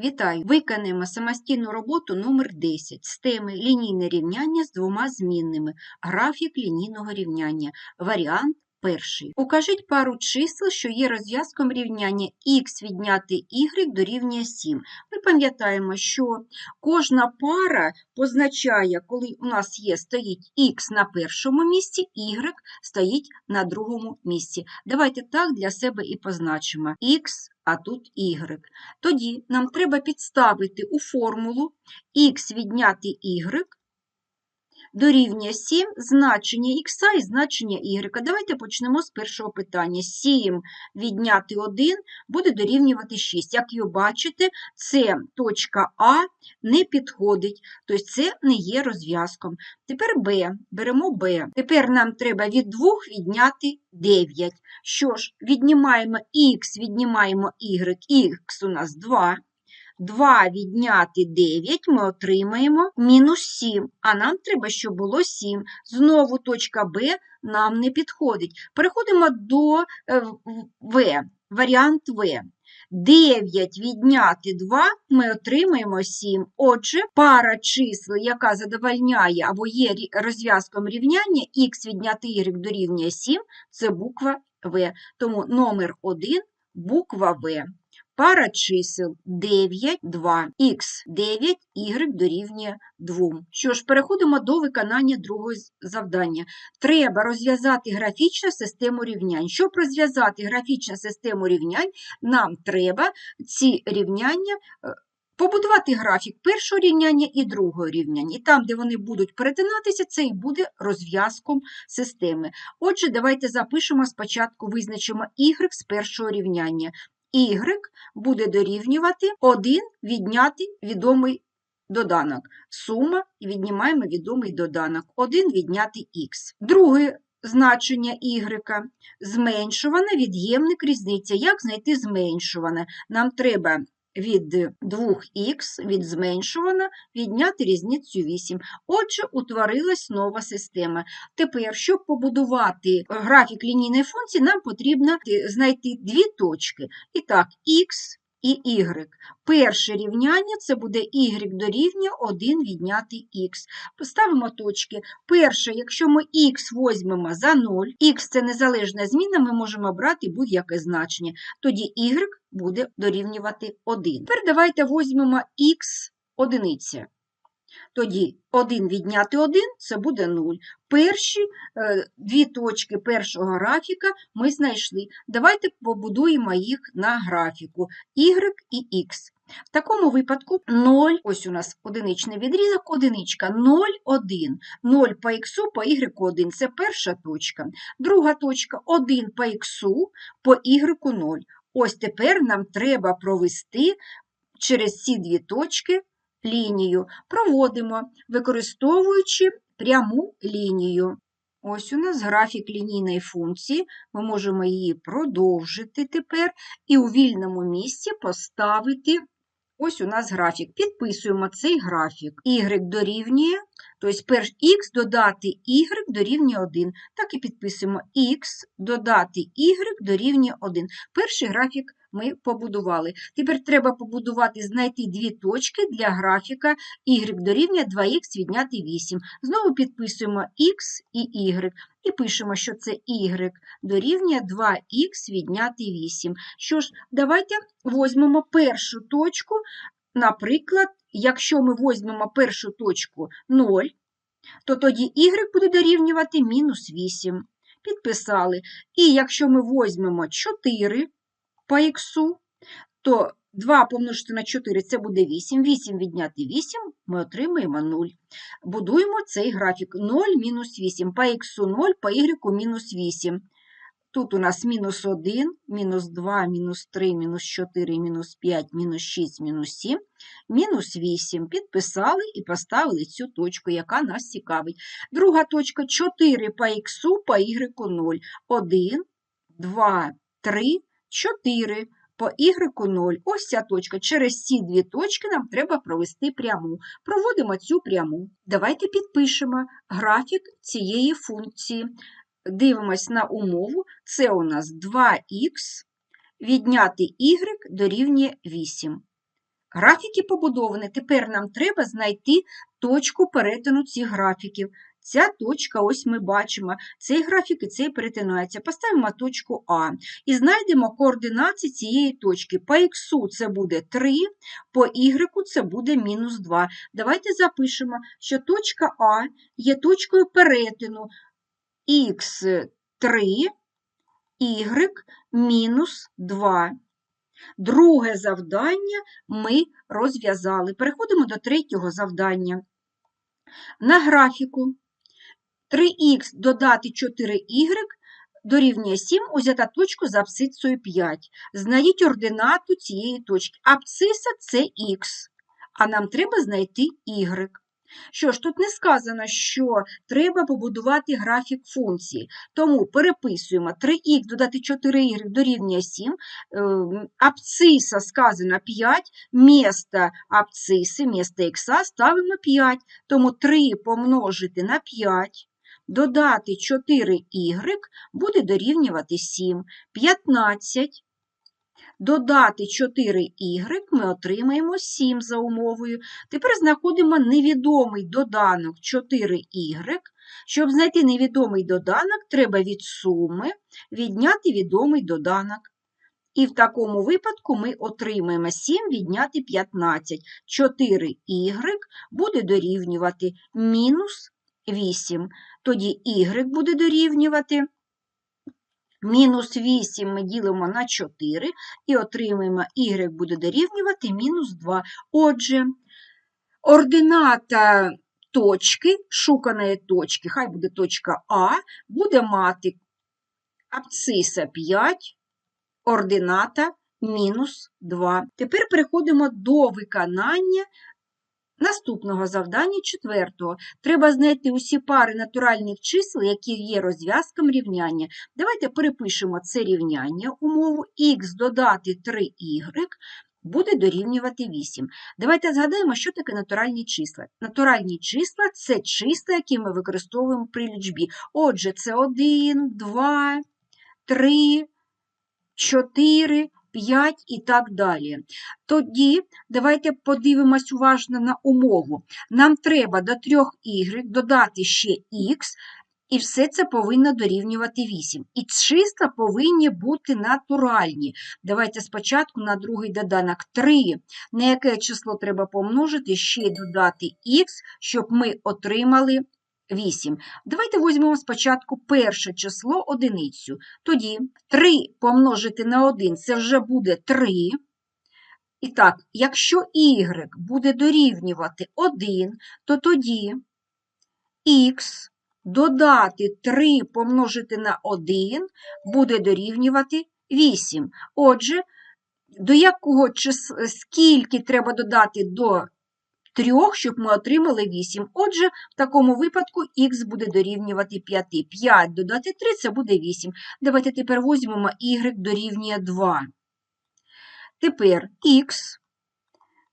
Вітаю! Виконуємо самостійну роботу номер 10 з теми лінійне рівняння з двома змінними. Графік лінійного рівняння. Варіант перший. Укажіть пару чисел, що є розв'язком рівняння х відняти y дорівнює 7. Ми пам'ятаємо, що кожна пара позначає, коли у нас є стоїть х на першому місці, y стоїть на другому місці. Давайте так для себе і позначимо х, а тут y. Тоді нам треба підставити у формулу х відняти y дорівнює 7 значення х і значення y. Давайте почнемо з першого питання. 7 відняти 1 буде дорівнювати 6. Як ви бачите, це точка А не підходить, тобто це не є розв'язком. Тепер b, беремо b. Тепер нам треба від 2 відняти 9. Що ж, віднімаємо х, віднімаємо y, х у нас 2. 2 відняти 9 ми отримаємо мінус 7, а нам треба, щоб було 7. Знову точка Б нам не підходить. Переходимо до е, В, варіант В. 9 відняти 2 ми отримаємо 7. Отже, пара чисел, яка задовольняє або є розв'язком рівняння х відняти y дорівнює 7, це буква В. Тому номер 1 буква В. Пара чисел 9, 2, х 9, y дорівнює 2. Що ж, переходимо до виконання другого завдання. Треба розв'язати графічну систему рівнянь. Щоб розв'язати графічну систему рівнянь, нам треба ці рівняння. Е, побудувати графік першого рівняння і другого рівняння. І там, де вони будуть перетинатися, це і буде розв'язком системи. Отже, давайте запишемо спочатку, визначимо y з першого рівняння y буде дорівнювати 1 відняти відомий доданок. Сума віднімаємо відомий доданок. 1 відняти х. Друге значення y зменшуване від'ємник різниця. Як знайти зменшуване? Нам треба від 2х від зменшувана відняти різницю 8. Отже, утворилась нова система. Тепер, щоб побудувати графік лінійної функції, нам потрібно знайти дві точки. І так, х і y. Перше рівняння це буде y дорівнює 1 відняти х. Поставимо точки. Перше, якщо ми х возьмемо за 0, х це незалежна зміна, ми можемо брати будь-яке значення. Тоді y буде дорівнювати 1. Тепер давайте возьмемо х одиниця. Тоді 1 відняти 1 це буде 0. Перші е, дві точки першого графіка ми знайшли. Давайте побудуємо їх на графіку y і x. В такому випадку 0, ось у нас одиничний відрізок, одиничка 0, 1. 0 по х по y1 це перша точка. Друга точка 1 по х по y 0. Ось тепер нам треба провести через ці дві точки лінію. Проводимо, використовуючи пряму лінію. Ось у нас графік лінійної функції, ми можемо її продовжити тепер і у вільному місці поставити ось у нас графік. Підписуємо цей графік. Y дорівнює, тобто перш х додати y дорівнює 1. Так і підписуємо х додати y дорівнює 1. Перший графік ми побудували. Тепер треба побудувати, знайти дві точки для графіка y дорівнює 2х відняти 8. Знову підписуємо x і y. І пишемо, що це y дорівнює 2х відняти 8. Що ж, давайте візьмемо першу точку. Наприклад, якщо ми візьмемо першу точку 0, то тоді y буде дорівнювати мінус 8. Підписали. І якщо ми візьмемо 4, по х, то 2 помножити на 4 це буде 8. 8 відняти 8 ми отримаємо 0. Будуємо цей графік 0 мінус 8. По х 0, по y мінус 8. Тут у нас мінус 1, мінус 2, мінус 3, мінус 4, мінус 5, мінус 6, мінус 7, мінус 8. Підписали і поставили цю точку, яка нас цікавить. Друга точка 4 по х, по y 0. 1, 2, 3, 4 по y 0. Ось ця точка. Через ці дві точки нам треба провести пряму. Проводимо цю пряму. Давайте підпишемо графік цієї функції. Дивимось на умову. Це у нас 2х відняти y дорівнює 8. Графіки побудовані. Тепер нам треба знайти точку перетину цих графіків. Ця точка, ось ми бачимо, цей графік і цей перетинаються. Поставимо точку А і знайдемо координати цієї точки. По х це буде 3, по y це буде мінус 2. Давайте запишемо, що точка А є точкою перетину х3, y мінус 2. Друге завдання ми розв'язали. Переходимо до третього завдання. На графіку 3х додати 4y дорівнює 7, узята точку за абсцисою 5. Знайдіть ординату цієї точки. Абсциса – це х, а нам треба знайти y. Що ж, тут не сказано, що треба побудувати графік функції. Тому переписуємо 3х додати 4y дорівнює 7, ем, абсциса сказано 5, місто абсциси, місто х ставимо 5, тому 3 помножити на 5, додати 4y буде дорівнювати 7, 15. Додати 4y ми отримаємо 7 за умовою. Тепер знаходимо невідомий доданок 4y. Щоб знайти невідомий доданок, треба від суми відняти відомий доданок. І в такому випадку ми отримаємо 7 відняти 15. 4y буде дорівнювати мінус 8. Тоді y буде дорівнювати. Мінус 8 ми ділимо на 4 і отримаємо y буде дорівнювати мінус 2. Отже, ордината точки, шуканої точки, хай буде точка А, буде мати абсциса 5, ордината мінус 2. Тепер переходимо до виконання Наступного завдання четвертого. Треба знайти усі пари натуральних чисел, які є розв'язком рівняння. Давайте перепишемо це рівняння, умову х додати 3y буде дорівнювати 8. Давайте згадаємо, що таке натуральні числа. Натуральні числа це числа, які ми використовуємо при лічбі. Отже, це 1, 2, 3, 4, 5 і так далі. Тоді давайте подивимось уважно на умову. Нам треба до 3y додати ще х, і все це повинно дорівнювати 8. І числа повинні бути натуральні. Давайте спочатку на другий доданок 3. На яке число треба помножити, ще додати х, щоб ми отримали 8. Давайте візьмемо спочатку перше число одиницю. Тоді 3 помножити на 1 це вже буде 3. І так, якщо y буде дорівнювати 1, то тоді х додати 3 помножити на 1 буде дорівнювати 8. Отже, до якого числа, скільки треба додати до 3, щоб ми отримали 8. Отже, в такому випадку х буде дорівнювати 5. 5 додати 3 це буде 8. Давайте тепер візьмемо y дорівнює 2. Тепер х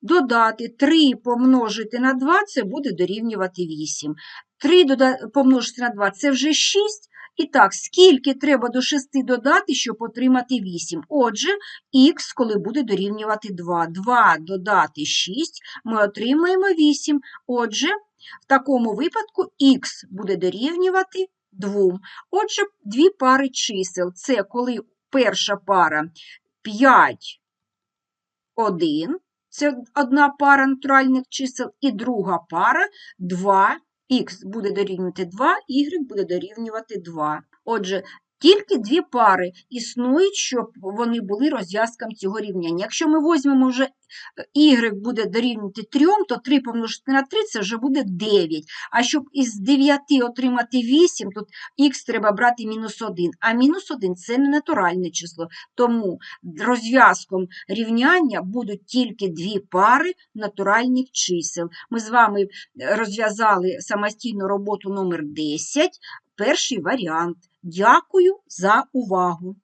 додати 3 помножити на 2 це буде дорівнювати 8. 3 помножити на 2 це вже 6. І так, скільки треба до 6 додати, щоб отримати 8? Отже, х, коли буде дорівнювати 2. 2 додати 6, ми отримаємо 8. Отже, в такому випадку х буде дорівнювати 2. Отже, дві пари чисел. Це коли перша пара 5, 1. Це одна пара натуральних чисел, і друга пара 2 х буде дорівнювати 2, y буде дорівнювати 2. Отже, тільки дві пари існують, щоб вони були розв'язком цього рівняння. Якщо ми візьмемо вже y буде дорівнювати 3, то 3 помножити на 3 це вже буде 9. А щоб із 9 отримати 8, тут х треба брати мінус 1. А мінус 1 це не натуральне число. Тому розв'язком рівняння будуть тільки дві пари натуральних чисел. Ми з вами розв'язали самостійну роботу номер 10 перший варіант. Дякую за увагу!